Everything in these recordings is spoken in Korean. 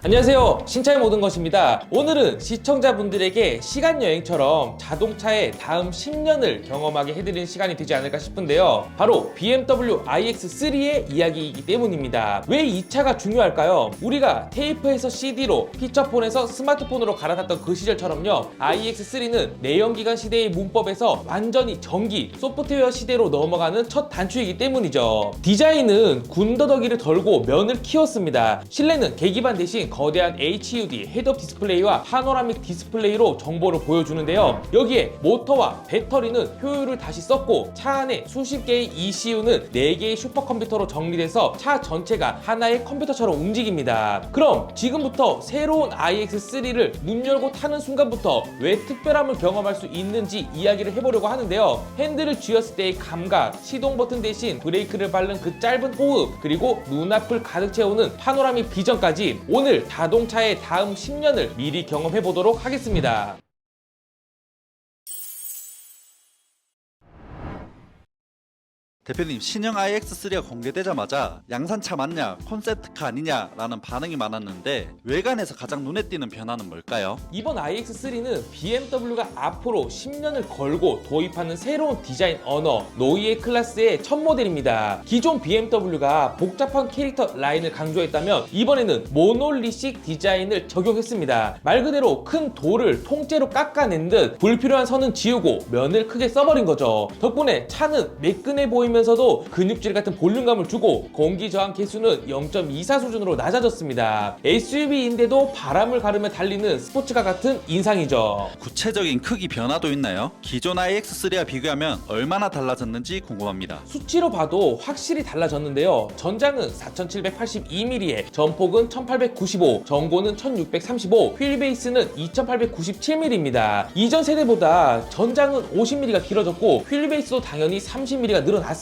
안녕하세요. 신차의 모든 것입니다. 오늘은 시청자분들에게 시간 여행처럼 자동차의 다음 10년을 경험하게 해드리는 시간이 되지 않을까 싶은데요. 바로 BMW iX3의 이야기이기 때문입니다. 왜 이 차가 중요할까요? 우리가 테이프에서 CD로, 피처폰에서 스마트폰으로 갈아탔던 그 시절처럼요. iX3는 내연기관 시대의 문법에서 완전히 전기, 소프트웨어 시대로 넘어가는 첫 단추이기 때문이죠. 디자인은 군더더기를 덜고 면을 키웠습니다. 실내는 계기판 대신 거대한 HUD 헤드업 디스플레이와 파노라믹 디스플레이로 정보를 보여주는데요. 여기에 모터와 배터리는 효율을 다시 썼고 차 안에 수십 개의 ECU는 4개의 슈퍼컴퓨터로 정리돼서 차 전체가 하나의 컴퓨터처럼 움직입니다. 그럼 지금부터 새로운 iX3를 문 열고 타는 순간부터 왜 특별함을 경험할 수 있는지 이야기를 해보려고 하는데요. 핸들을 쥐었을 때의 감각, 시동 버튼 대신 브레이크를 밟는 그 짧은 호흡, 그리고 눈앞을 가득 채우는 파노라믹 비전까지 오늘 자동차의 다음 10년을 미리 경험해 보도록 하겠습니다. 대표님 신형 iX3가 공개되자마자 양산차 맞냐 콘셉트카 아니냐라는 반응이 많았는데 외관에서 가장 눈에 띄는 변화는 뭘까요? 이번 iX3는 BMW가 앞으로 10년을 걸고 도입하는 새로운 디자인 언어 노이에 클래스의 첫 모델입니다. 기존 BMW가 복잡한 캐릭터 라인을 강조했다면 이번에는 모놀리식 디자인을 적용했습니다. 말 그대로 큰 돌을 통째로 깎아낸 듯 불필요한 선은 지우고 면을 크게 써버린 거죠. 덕분에 차는 매끈해 보이면 서도 근육질 같은 볼륨감을 주고 공기 저항 개수는 0.24 수준으로 낮아졌습니다. SUV인데도 바람을 가르며 달리는 스포츠카 같은 인상이죠. 구체적인 크기 변화도 있나요? 기존 iX3와 비교하면 얼마나 달라졌는지 궁금합니다. 수치로 봐도 확실히 달라졌는데요. 전장은 4782mm에 전폭은 1895, 전고는 1635, 휠 베이스는 2897mm입니다. 이전 세대보다 전장은 50mm가 길어졌고 휠 베이스도 당연히 30mm가 늘어났습니다.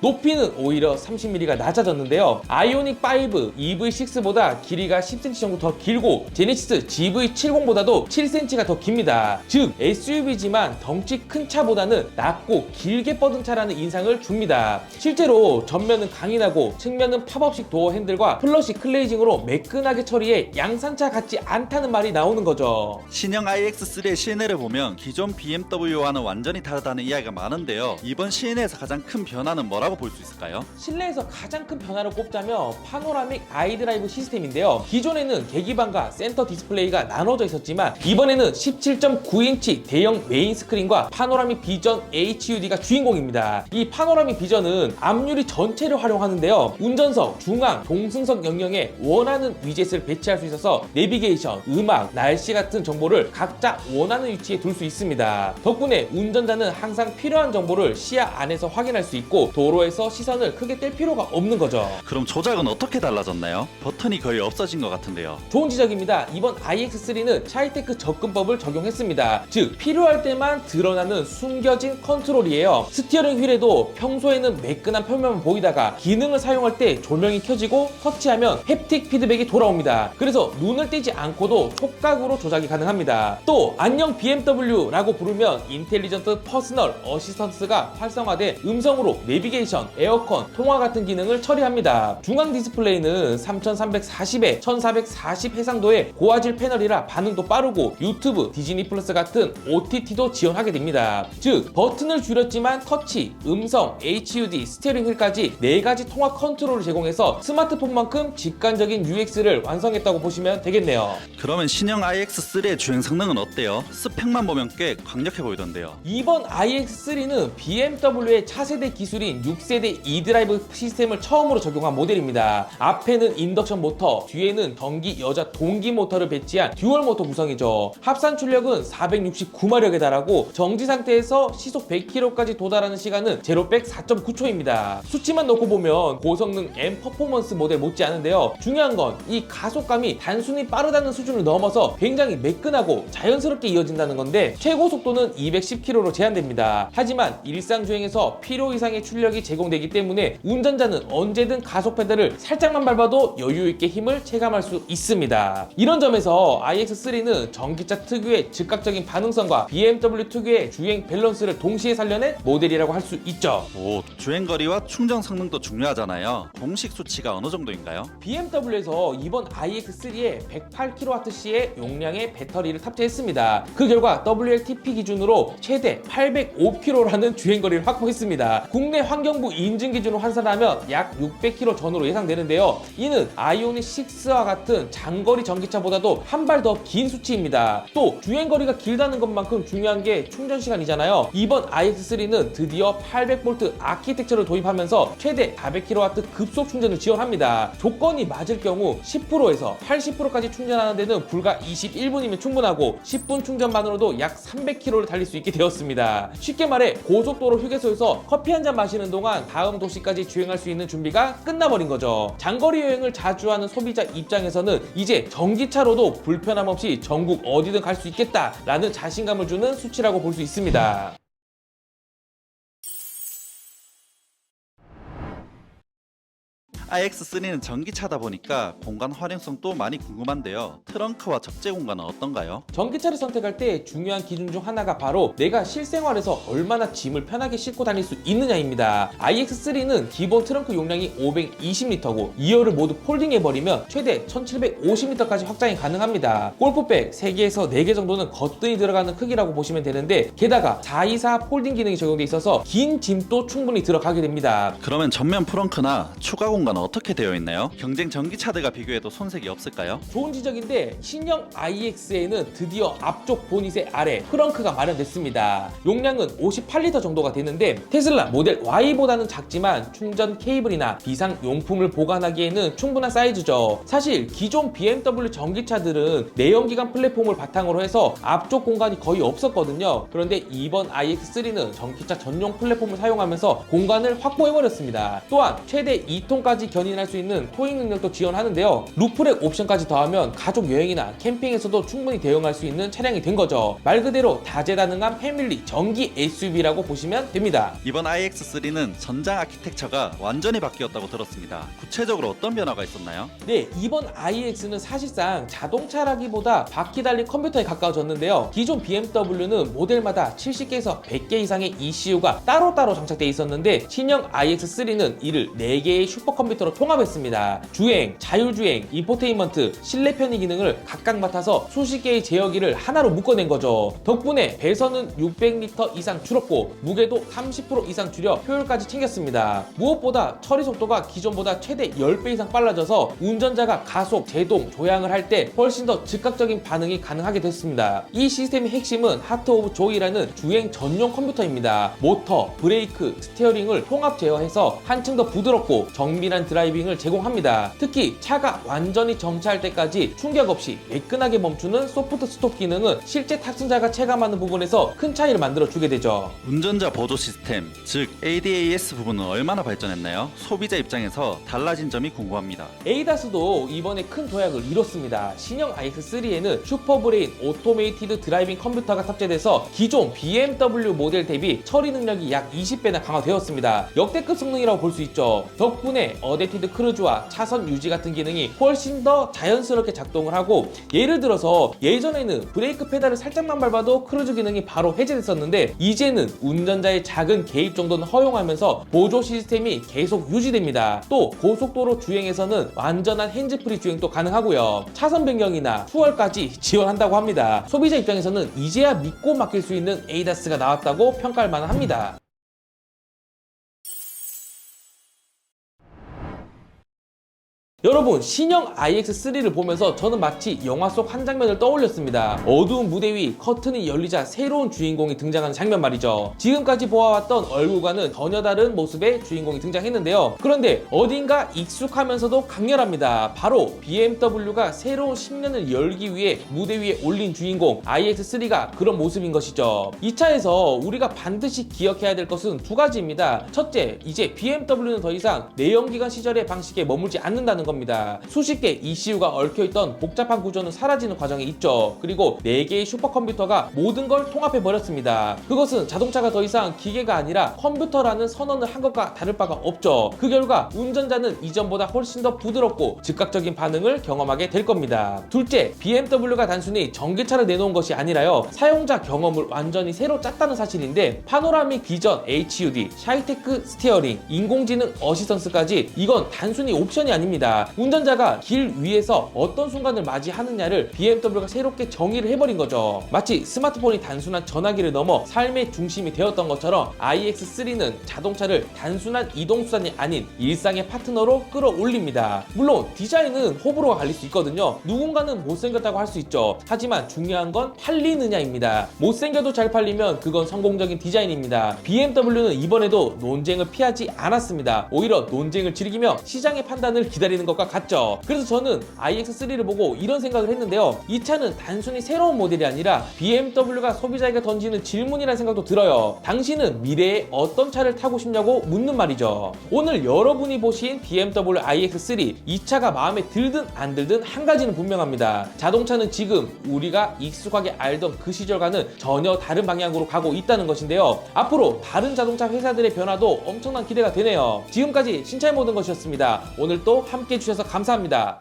높이는 오히려 30mm가 낮아졌는데요. 아이오닉 5 EV6보다 길이가 10cm 정도 더 길고 제네시스 GV70보다도 7cm가 더 깁니다. 즉 SUV지만 덩치 큰 차보다는 낮고 길게 뻗은 차라는 인상을 줍니다. 실제로 전면은 강인하고 측면은 팝업식 도어 핸들과 플러시 클레이징으로 매끈하게 처리해 양산차 같지 않다는 말이 나오는 거죠. 신형 iX3의 시내를 보면 기존 BMW와는 완전히 다르다는 이야기가 많은데요. 이번 시내에서 가장 큰 변화는 뭐라고 볼 수 있을까요? 실내에서 가장 큰 변화를 꼽자면 파노라믹 아이드라이브 시스템인데요. 기존에는 계기판과 센터 디스플레이가 나눠져 있었지만 이번에는 17.9인치 대형 메인 스크린과 파노라믹 비전 HUD가 주인공입니다. 이 파노라믹 비전은 앞유리 전체를 활용하는데요. 운전석, 중앙, 동승석 영역에 원하는 위젯을 배치할 수 있어서 내비게이션, 음악, 날씨 같은 정보를 각자 원하는 위치에 둘 수 있습니다. 덕분에 운전자는 항상 필요한 정보를 시야 안에서 확인할 수 있고 도로에서 시선을 크게 뗄 필요가 없는 거죠. 그럼 조작은 어떻게 달라졌나요? 버튼이 거의 없어진 것 같은데요. 좋은 지적입니다. 이번 iX3는 차이테크 접근법을 적용했습니다. 즉 필요할 때만 드러나는 숨겨진 컨트롤이에요. 스티어링 휠에도 평소에는 매끈한 표면만 보이다가 기능을 사용할 때 조명이 켜지고 터치하면 햅틱 피드백이 돌아옵니다. 그래서 눈을 떼지 않고도 촉각으로 조작이 가능합니다. 또 안녕 BMW라고 부르면 인텔리전트 퍼스널 어시스턴트가 활성화돼 음성으로 내비게이션, 에어컨, 통화 같은 기능을 처리합니다. 중앙 디스플레이는 3340에 1440 해상도의 고화질 패널이라 반응도 빠르고 유튜브, 디즈니 플러스 같은 OTT도 지원하게 됩니다. 즉 버튼을 줄였지만 터치, 음성, HUD, 스티어링 휠까지 4가지 통화 컨트롤을 제공해서 스마트폰만큼 직관적인 UX를 완성했다고 보시면 되겠네요. 그러면 신형 iX3의 주행 성능은 어때요? 스펙만 보면 꽤 강력해 보이던데요. 이번 iX3는 BMW의 차세대 기술인 6세대 e드라이브 시스템을 처음으로 적용한 모델입니다. 앞에는 인덕션 모터, 뒤에는 전기 여자 동기 모터를 배치한 듀얼 모터 구성이죠. 합산 출력은 469마력에 달하고 정지 상태에서 시속 100km까지 도달하는 시간은 제로백 4.9초입니다. 수치만 놓고 보면 고성능 M 퍼포먼스 모델 못지 않은데요. 중요한 건 이 가속감이 단순히 빠르다는 수준을 넘어서 굉장히 매끈하고 자연스럽게 이어진다는 건데 최고 속도는 210km로 제한됩니다. 하지만 일상 주행에서 필요 이상 이상의 출력이 제공되기 때문에 운전자는 언제든 가속 페달을 살짝만 밟아도 여유 있게 힘을 체감할 수 있습니다. 이런 점에서 iX3는 전기차 특유의 즉각적인 반응성과 BMW 특유의 주행 밸런스를 동시에 살려낸 모델이라고 할 수 있죠. 오, 주행 거리와 충전 성능도 중요하잖아요. 공식 수치가 어느 정도인가요? BMW에서 이번 iX3에 108kWh의 용량의 배터리를 탑재했습니다. 그 결과 WLTP 기준으로 최대 805km라는 주행 거리를 확보했습니다. 국내 환경부 인증 기준으로 환산하면 약 600km 전후로 예상되는데요. 이는 아이오닉 6와 같은 장거리 전기차보다도 한 발 더 긴 수치입니다. 또 주행 거리가 길다는 것만큼 중요한 게 충전 시간이잖아요. 이번 iX3는 드디어 800V 아키텍처를 도입하면서 최대 400kW 급속 충전을 지원합니다. 조건이 맞을 경우 10%에서 80%까지 충전하는 데는 불과 21분이면 충분하고 10분 충전만으로도 약 300km를 달릴 수 있게 되었습니다. 쉽게 말해 고속도로 휴게소에서 커피 한잔 마시는 동안 다음 도시까지 주행할 수 있는 준비가 끝나버린 거죠. 장거리 여행을 자주 하는 소비자 입장에서는 이제 전기차로도 불편함 없이 전국 어디든 갈 수 있겠다라는 자신감을 주는 수치라고 볼 수 있습니다. iX3는 전기차다 보니까 공간 활용성도 많이 궁금한데요. 트렁크와 적재 공간은 어떤가요? 전기차를 선택할 때 중요한 기준 중 하나가 바로 내가 실생활에서 얼마나 짐을 편하게 싣고 다닐 수 있느냐입니다. iX3는 기본 트렁크 용량이 520리터고 2열을 모두 폴딩해버리면 최대 1750리터까지 확장이 가능합니다. 골프백 3개에서 4개 정도는 거뜬히 들어가는 크기라고 보시면 되는데 게다가 424 폴딩 기능이 적용돼 있어서 긴 짐도 충분히 들어가게 됩니다. 그러면 전면 프렁크나 추가 공간 은 어떻게 되어 있나요? 경쟁 전기차들과 비교해도 손색이 없을까요? 좋은 지적인데 신형 iX에는 드디어 앞쪽 보닛의 아래 트렁크가 마련됐습니다. 용량은 58리터 정도가 되는데 테슬라 모델 Y보다는 작지만 충전 케이블이나 비상 용품을 보관하기에는 충분한 사이즈죠. 사실 기존 BMW 전기차들은 내연기관 플랫폼을 바탕으로 해서 앞쪽 공간이 거의 없었거든요. 그런데 이번 iX3는 전기차 전용 플랫폼을 사용하면서 공간을 확보해버렸습니다. 또한 최대 2톤까지 견인할 수 있는 토잉 능력도 지원하는데요. 루프렉 옵션까지 더하면 가족 여행이나 캠핑에서도 충분히 대용할 수 있는 차량이 된 거죠. 말 그대로 다재다능한 패밀리 전기 SUV라고 보시면 됩니다. 이번 iX3는 전장 아키텍처가 완전히 바뀌었다고 들었습니다. 구체적으로 어떤 변화가 있었나요? 네, 이번 iX는 사실상 자동차라기보다 바퀴 달린 컴퓨터에 가까워졌는데요. 기존 BMW는 모델마다 70개에서 100개 이상의 ECU가 따로따로 장착되어 있었는데 신형 iX3는 이를 4개의 슈퍼컴퓨터 로 통합했습니다. 주행, 자율주행, 인포테인먼트, 실내 편의 기능을 각각 맡아서 수십 개의 제어기를 하나로 묶어낸 거죠. 덕분에 배선은 600리터 이상 줄었고 무게도 30% 이상 줄여 효율까지 챙겼습니다. 무엇보다 처리 속도가 기존보다 최대 10배 이상 빨라져서 운전자가 가속, 제동, 조향을 할 때 훨씬 더 즉각적인 반응이 가능하게 됐습니다. 이 시스템의 핵심은 하트 오브 조이라는 주행 전용 컴퓨터입니다. 모터, 브레이크, 스티어링을 통합 제어해서 한층 더 부드럽고 정밀한 드라이빙을 제공합니다. 특히 차가 완전히 정차할 때까지 충격 없이 매끈하게 멈추는 소프트 스톱 기능은 실제 탑승자가 체감하는 부분에서 큰 차이를 만들어 주게 되죠. 운전자 보조 시스템, 즉 ADAS 부분은 얼마나 발전했나요? 소비자 입장에서 달라진 점이 궁금합니다. 에이다스도 이번에 큰 도약을 이뤘습니다. 신형 iX3에는 슈퍼브레인 오토메이티드 드라이빙 컴퓨터가 탑재돼서 기존 BMW 모델 대비 처리 능력이 약 20배나 강화되었습니다. 역대급 성능이라고 볼 수 있죠. 덕분에 어 댑티드 크루즈와 차선 유지 같은 기능이 훨씬 더 자연스럽게 작동을 하고 예를 들어서 예전에는 브레이크 페달을 살짝만 밟아도 크루즈 기능이 바로 해제됐었는데 이제는 운전자의 작은 개입 정도는 허용하면서 보조 시스템이 계속 유지됩니다. 또 고속도로 주행에서는 완전한 핸즈프리 주행도 가능하고요. 차선 변경이나 추월까지 지원한다고 합니다. 소비자 입장에서는 이제야 믿고 맡길 수 있는 에이다스가 나왔다고 평가할 만합니다. 여러분 신형 iX3를 보면서 저는 마치 영화 속 한 장면을 떠올렸습니다. 어두운 무대 위 커튼이 열리자 새로운 주인공이 등장하는 장면 말이죠. 지금까지 보아왔던 얼굴과는 전혀 다른 모습의 주인공이 등장했는데요. 그런데 어딘가 익숙하면서도 강렬합니다. 바로 BMW가 새로운 10년을 열기 위해 무대 위에 올린 주인공 iX3가 그런 모습인 것이죠. 이 차에서 우리가 반드시 기억해야 될 것은 두 가지입니다. 첫째, 이제 BMW는 더 이상 내연기관 시절의 방식에 머물지 않는다는 겁니다. 겁니다. 수십 개 ECU가 얽혀있던 복잡한 구조는 사라지는 과정에 있죠. 그리고 4개의 슈퍼컴퓨터가 모든 걸 통합해 버렸습니다. 그것은 자동차가 더 이상 기계가 아니라 컴퓨터라는 선언을 한 것과 다를 바가 없죠. 그 결과 운전자는 이전보다 훨씬 더 부드럽고 즉각적인 반응을 경험하게 될 겁니다. 둘째, BMW가 단순히 전기차를 내놓은 것이 아니라요. 사용자 경험을 완전히 새로 짰다는 사실인데 파노라믹 비전 HUD, 샤이테크 스티어링, 인공지능 어시스턴스까지 이건 단순히 옵션이 아닙니다. 운전자가 길 위에서 어떤 순간을 맞이하느냐를 BMW가 새롭게 정의를 해버린 거죠. 마치 스마트폰이 단순한 전화기를 넘어 삶의 중심이 되었던 것처럼 iX3는 자동차를 단순한 이동수단이 아닌 일상의 파트너로 끌어올립니다. 물론 디자인은 호불호가 갈릴 수 있거든요. 누군가는 못생겼다고 할 수 있죠. 하지만 중요한 건 팔리느냐입니다. 못생겨도 잘 팔리면 그건 성공적인 디자인입니다. BMW는 이번에도 논쟁을 피하지 않았습니다. 오히려 논쟁을 즐기며 시장의 판단을 기다리는 것과 같죠. 그래서 저는 iX3를 보고 이런 생각을 했는데요. 이 차는 단순히 새로운 모델이 아니라 BMW가 소비자에게 던지는 질문이라는 생각도 들어요. 당신은 미래에 어떤 차를 타고 싶냐고 묻는 말이죠. 오늘 여러분이 보신 BMW iX3 이 차가 마음에 들든 안 들든 한 가지는 분명합니다. 자동차는 지금 우리가 익숙하게 알던 그 시절과는 전혀 다른 방향으로 가고 있다는 것인데요. 앞으로 다른 자동차 회사들의 변화도 엄청난 기대가 되네요. 지금까지 신차의 모든 것이었습니다. 오늘 또 함께 해주셔서 감사합니다.